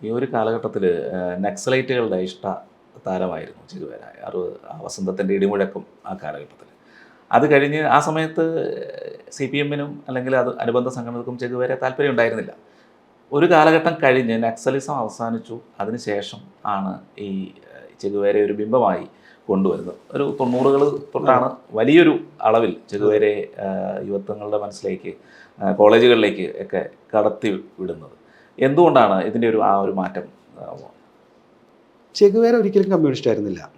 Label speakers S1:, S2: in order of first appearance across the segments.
S1: ഈ ഒരു കാലഘട്ടത്തിൽ നക്സലൈറ്റുകളുടെ ഇഷ്ട താരമായിരുന്നു ചിരുവേര അറുപത് ആ വസന്തത്തിന്റെ ഇടിമുഴക്കം ആ കാലഘട്ടത്തിൽ അത് കഴിഞ്ഞ് ആ സമയത്ത് സി പി എമ്മിനും അല്ലെങ്കിൽ അത് അനുബന്ധ സംഘടനകൾക്കും ചെകുവേര താല്പര്യം ഉണ്ടായിരുന്നില്ല. ഒരു കാലഘട്ടം കഴിഞ്ഞ് നക്സലിസം അവസാനിച്ചു. അതിനുശേഷം ആണ് ഈ ഏഹ്, ചെകുവേരയെ ഒരു ബിംബമായി കൊണ്ടുവരുന്നത്. ഒരു തൊണ്ണൂറുകൾ തൊട്ടാണ് വലിയൊരു അളവിൽ ചെകുവേരയെ ഏഹ്, യുവത്വങ്ങളുടെ മനസ്സിലേക്ക് കോളേജുകളിലേക്ക് ഒക്കെ കടത്തി വിടുന്നത് എന്തുകൊണ്ടാണ് ഇതിന്റെ ഒരു ആ ഒരു മാറ്റം?
S2: ചെഗുവേര ഒരിക്കലും കമ്മ്യൂണിസ്റ്റ് ആയിരുന്നില്ല.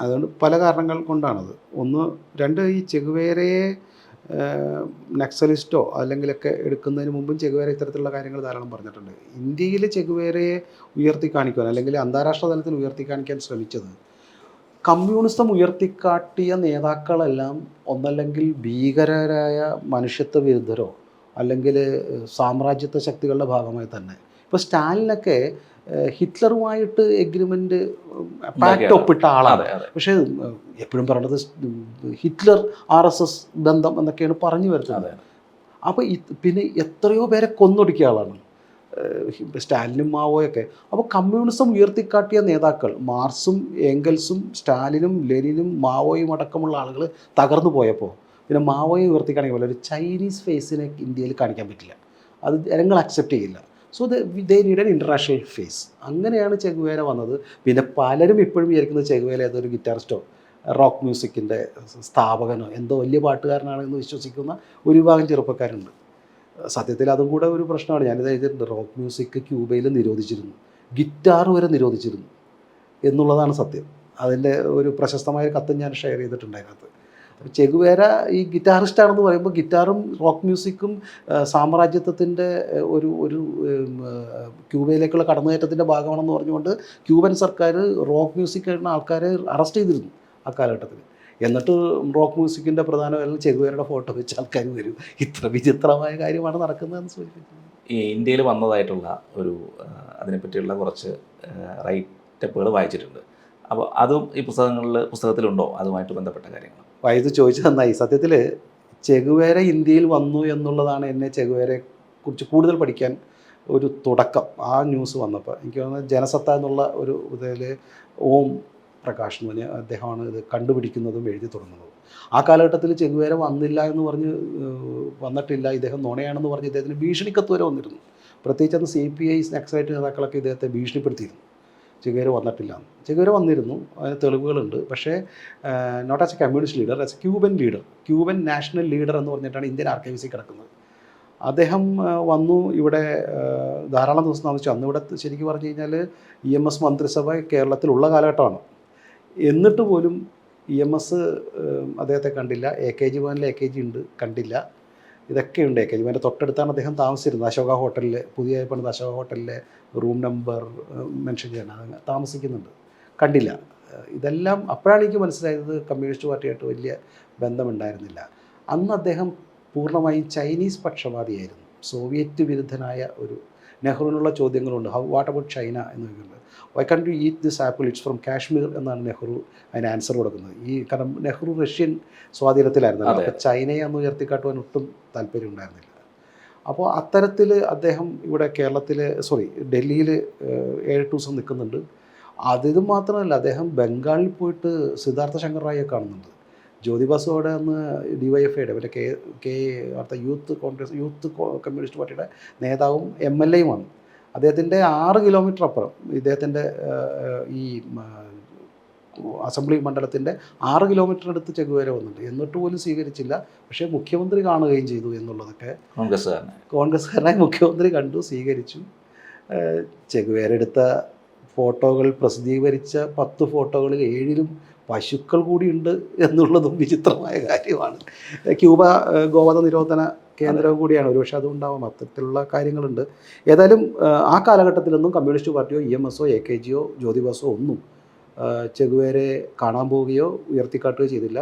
S2: അതുകൊണ്ട് പല കാരണങ്ങൾ കൊണ്ടാണത്. ഒന്ന് രണ്ട് ഈ ചെഗുവേരയെ നക്സലിസ്റ്റോ അല്ലെങ്കിലൊക്കെ എടുക്കുന്നതിന് മുമ്പും ചെഗുവേര ഇത്തരത്തിലുള്ള കാര്യങ്ങൾ ധാരാളം പറഞ്ഞിട്ടുണ്ട്. ഇന്ത്യയിൽ ചെഗുവേരയെ ഉയർത്തി കാണിക്കുവാൻ അല്ലെങ്കിൽ അന്താരാഷ്ട്ര തലത്തിൽ ഉയർത്തി കാണിക്കാൻ ശ്രമിച്ചത് കമ്മ്യൂണിസം ഉയർത്തിക്കാട്ടിയ നേതാക്കളെല്ലാം ഒന്നല്ലെങ്കിൽ ഭീകരരായ മനുഷ്യത്വ വിരുദ്ധരോ അല്ലെങ്കിൽ സാമ്രാജ്യത്വ ശക്തികളുടെ ഭാഗമായി തന്നെ. ഇപ്പോൾ സ്റ്റാലിനൊക്കെ ഹിറ്റ്ലറുമായിട്ട് എഗ്രിമെന്റ് പാക്ട് ഒപ്പിട്ട ആളാണ്. പക്ഷേ എപ്പോഴും പറയണത് ഹിറ്റ്ലർ ആർ എസ് എസ് ബന്ധം എന്നൊക്കെയാണ് പറഞ്ഞു വരുന്നത്. അപ്പോൾ പിന്നെ എത്രയോ പേരെ കൊന്നൊടുക്കിയ ആളാണ് സ്റ്റാലിനും മാവോയൊക്കെ. അപ്പോൾ കമ്മ്യൂണിസം ഉയർത്തിക്കാട്ടിയ നേതാക്കൾ മാർസും ഏംഗൽസും സ്റ്റാലിനും ലെനിനും മാവോയും അടക്കമുള്ള ആളുകൾ തകർന്നു പോയപ്പോൾ പിന്നെ മാവോയെ ഉയർത്തിക്കാണെങ്കിൽ പോലെ ഒരു ചൈനീസ് ഫേസിനെ ഇന്ത്യയിൽ കാണിക്കാൻ പറ്റില്ല. അത് ജനങ്ങൾ അക്സെപ്റ്റ് ചെയ്യില്ല. So they need an international face അങ്ങനെയാണ് ചെഗുവേര വന്നത്. പിന്നെ പലരും ഇപ്പോഴും വിചാരിക്കുന്നത് ചെഗുവേല ഏതൊരു ഗിറ്റാറിസ്റ്റോ റോക്ക് മ്യൂസിക്കിന്റെ സ്ഥാപകനോ എന്തോ വലിയ പാട്ടുകാരനാണെന്ന് വിശ്വസിക്കുന്ന ഒരു വിഭാഗം ചെറുപ്പക്കാരുണ്ട്. സത്യത്തിൽ അതും കൂടെ ഒരു പ്രശ്നമാണ്. ഞാനിത് എഴുതിയിട്ടുണ്ട് റോക്ക് മ്യൂസിക് ക്യൂബയിൽ നിരോധിച്ചിരുന്നു. ഗിറ്റാർ വരെ നിരോധിച്ചിരുന്നു. എന്നുള്ളതാണ് സത്യം. അതിന്റെ ഒരു പ്രശസ്തമായ കത്ത് ഞാൻ ഷെയർ ചെയ്തിട്ടുണ്ട് അതിനകത്ത് ചെഗുവേര ഈ ഗിറ്റാറിസ്റ്റ് ആണെന്ന് പറയുമ്പോൾ ഗിറ്റാറും റോക്ക് മ്യൂസിക്കും സാമ്രാജ്യത്വത്തിന്റെ ഒരു ഒരു ക്യൂബയിലേക്കുള്ള കടന്നുകയറ്റത്തിന്റെ ഭാഗമാണെന്ന് പറഞ്ഞുകൊണ്ട് ക്യൂബൻ സർക്കാർ റോക്ക് മ്യൂസിക് എന്ന ആൾക്കാരെ അറസ്റ്റ് ചെയ്തിരുന്നു ആ കാലഘട്ടത്തിൽ എന്നിട്ട് റോക്ക് മ്യൂസിക്കിന്റെ പ്രധാന കാര്യം ചെഗുവേരയുടെ ഫോട്ടോ വെച്ച് ആൾക്കാർ വരും. ഇത്ര വിചിത്രമായ കാര്യമാണ് നടക്കുന്നതെന്ന് സൂചിപ്പിക്കുന്നത്
S1: ഈ ഇന്ത്യയിൽ വന്നതായിട്ടുള്ള ഒരു അതിനെപ്പറ്റിയുള്ള കുറച്ച് റൈറ്റപ്പുകൾ വായിച്ചിട്ടുണ്ട്. അപ്പോൾ അതും ഈ പുസ്തകങ്ങളിൽ പുസ്തകത്തിലുണ്ടോ? അതുമായിട്ട് ബന്ധപ്പെട്ട കാര്യങ്ങൾ
S2: വൈദ്യുതി ചോദിച്ചു നന്നായി. സത്യത്തിൽ ചെകുവേര ഇന്ത്യയിൽ വന്നു എന്നുള്ളതാണ് എന്നെ ചെഗുവേരെ കുറിച്ച് കൂടുതൽ പഠിക്കാൻ ഒരു തുടക്കം ആ ന്യൂസ് വന്നപ്പോൾ. എനിക്ക് തോന്നുന്നത് ജനസത്ത എന്നുള്ള ഒരു ഇതിൽ ഓം പ്രകാശ് എന്ന് പറഞ്ഞ അദ്ദേഹമാണ് ഇത് കണ്ടുപിടിക്കുന്നതും എഴുതി തുടങ്ങുന്നതും. ആ കാലഘട്ടത്തിൽ ചെകുവേര വന്നില്ല എന്ന് പറഞ്ഞ് വന്നിട്ടില്ല. ഇദ്ദേഹം നുണയാണെന്ന് പറഞ്ഞ് ഇദ്ദേഹത്തിന് ഭീഷണിക്കത്ത് വരെ വന്നിരുന്നു. പ്രത്യേകിച്ച് അന്ന് സി പി ഐ നക്സലൈറ്റ് നേതാക്കളൊക്കെ ഇദ്ദേഹത്തെ ഭീഷണിപ്പെടുത്തിയിരുന്നു. ചെഗുവേര വന്നിട്ടില്ല. ചെഗുവേര വന്നിരുന്നു. അതിന് തെളിവുകളുണ്ട്. പക്ഷേ not as a communist leader as a Cuban leader Cuban national leader എന്ന് പറഞ്ഞിട്ടാണ് ഇന്ത്യൻ ആർക്കൈവ്സിൽ കിടക്കുന്നത്. അദ്ദേഹം വന്നു. ഇവിടെ ധാരാളം ദിവസം താമസിച്ചു. അന്ന് ഇവിടെ ശരിക്കും പറഞ്ഞു കഴിഞ്ഞാൽ ഇ എം എസ് മന്ത്രിസഭ കേരളത്തിലുള്ള കാലഘട്ടമാണ്. എന്നിട്ട് പോലും ഇ എം എസ് അദ്ദേഹത്തെ കണ്ടില്ല. എ കെ ജി ഭവനിൽ എ കെ ജി ഉണ്ട് കണ്ടില്ല. ഇതൊക്കെയുണ്ട് എ കെ ജി. ഭവന്റെ തൊട്ടടുത്താണ് അദ്ദേഹം താമസിച്ചിരുന്നത്. അശോക ഹോട്ടലിൽ പുതിയ പണിത് അശോക ഹോട്ടലിലെ റൂം നമ്പർ മെൻഷൻ ചെയ്യണം. അത് താമസിക്കുന്നുണ്ട്. കണ്ടില്ല. ഇതെല്ലാം അപ്പോഴാണ് എനിക്ക് മനസ്സിലായത് കമ്മ്യൂണിസ്റ്റ് പാർട്ടിയായിട്ട് വലിയ ബന്ധമുണ്ടായിരുന്നില്ല. അന്ന് അദ്ദേഹം പൂർണമായും ചൈനീസ് പക്ഷപാതിയായിരുന്നു. സോവിയറ്റ് വിരുദ്ധനായ ഒരു നെഹ്റുവിനുള്ള ചോദ്യങ്ങളുണ്ട്. ഹൗ വാട്ട് അബൌട്ട് ചൈന എന്ന് ചോദിക്കുന്നത് why can you eat this apple it's from Kashmir എന്നാണ് നെഹ്റു അതിന് ആൻസർ കൊടുക്കുന്നത്. ഈ കാരണം നെഹ്റു റഷ്യൻ സ്വാധീനത്തിലായിരുന്നു. അപ്പോൾ ചൈനയെ അന്ന് ഉയർത്തിക്കാട്ടുവാൻ ഒട്ടും താല്പര്യം ഉണ്ടായിരുന്നില്ല അപ്പോൾ അത്തരത്തിൽ അദ്ദേഹം ഇവിടെ കേരളത്തിൽ സോറി ഡൽഹിയിൽ ഏഴ് ദിവസം നിൽക്കുന്നുണ്ട്. അതിത് മാത്രമല്ല അദ്ദേഹം ബംഗാളിൽ പോയിട്ട് സിദ്ധാർത്ഥ ശങ്കർ റായിയെ കാണുന്നുണ്ട് ജ്യോതിബാസുവിടെ അന്ന് ഡി വൈ എഫ് ഐയുടെ കെ കെ അടുത്ത യൂത്ത് കോൺഗ്രസ് യൂത്ത് കമ്മ്യൂണിസ്റ്റ് പാർട്ടിയുടെ നേതാവും എം എൽ എയുമാണ്. അദ്ദേഹത്തിന്റെ ആറ് കിലോമീറ്റർ അപ്പുറം ഇദ്ദേഹത്തിന്റെ ഈ അസംബ്ലി മണ്ഡലത്തിന്റെ ആറ് കിലോമീറ്റർ അടുത്ത് ചെഗുവേര വന്നിട്ടുണ്ട്. എന്നിട്ട് പോലും സ്വീകരിച്ചില്ല. പക്ഷേ മുഖ്യമന്ത്രി കാണുകയും ചെയ്തു എന്നുള്ളതൊക്കെ
S1: കോൺഗ്രസ്
S2: കോൺഗ്രസ്സുകാരനായി മുഖ്യമന്ത്രി കണ്ടു സ്വീകരിച്ചു. ഏഹ് ചെഗുവേര എടുത്ത ഫോട്ടോകൾ പ്രസിദ്ധീകരിച്ച പത്ത് ഫോട്ടോകളിൽ ഏഴിലും പശുക്കൾ കൂടിയുണ്ട് എന്നുള്ളതും വിചിത്രമായ കാര്യമാണ്. ക്യൂബ ഗോവധ നിരോധന കേന്ദ്രവും കൂടിയാണ്. ഒരുപക്ഷെ അതുകൊണ്ടാവാം അത്തരത്തിലുള്ള കാര്യങ്ങളുണ്ട്. ഏതായാലും ആ കാലഘട്ടത്തിലൊന്നും കമ്മ്യൂണിസ്റ്റ് പാർട്ടിയോ ഇ എം എസോ എ കെ ജിയോ ജ്യോതിബാസോ ഒന്നും ചെഗുവേരെ കാണാൻ പോവുകയോ ഉയർത്തിക്കാട്ടുകയോ ചെയ്തില്ല.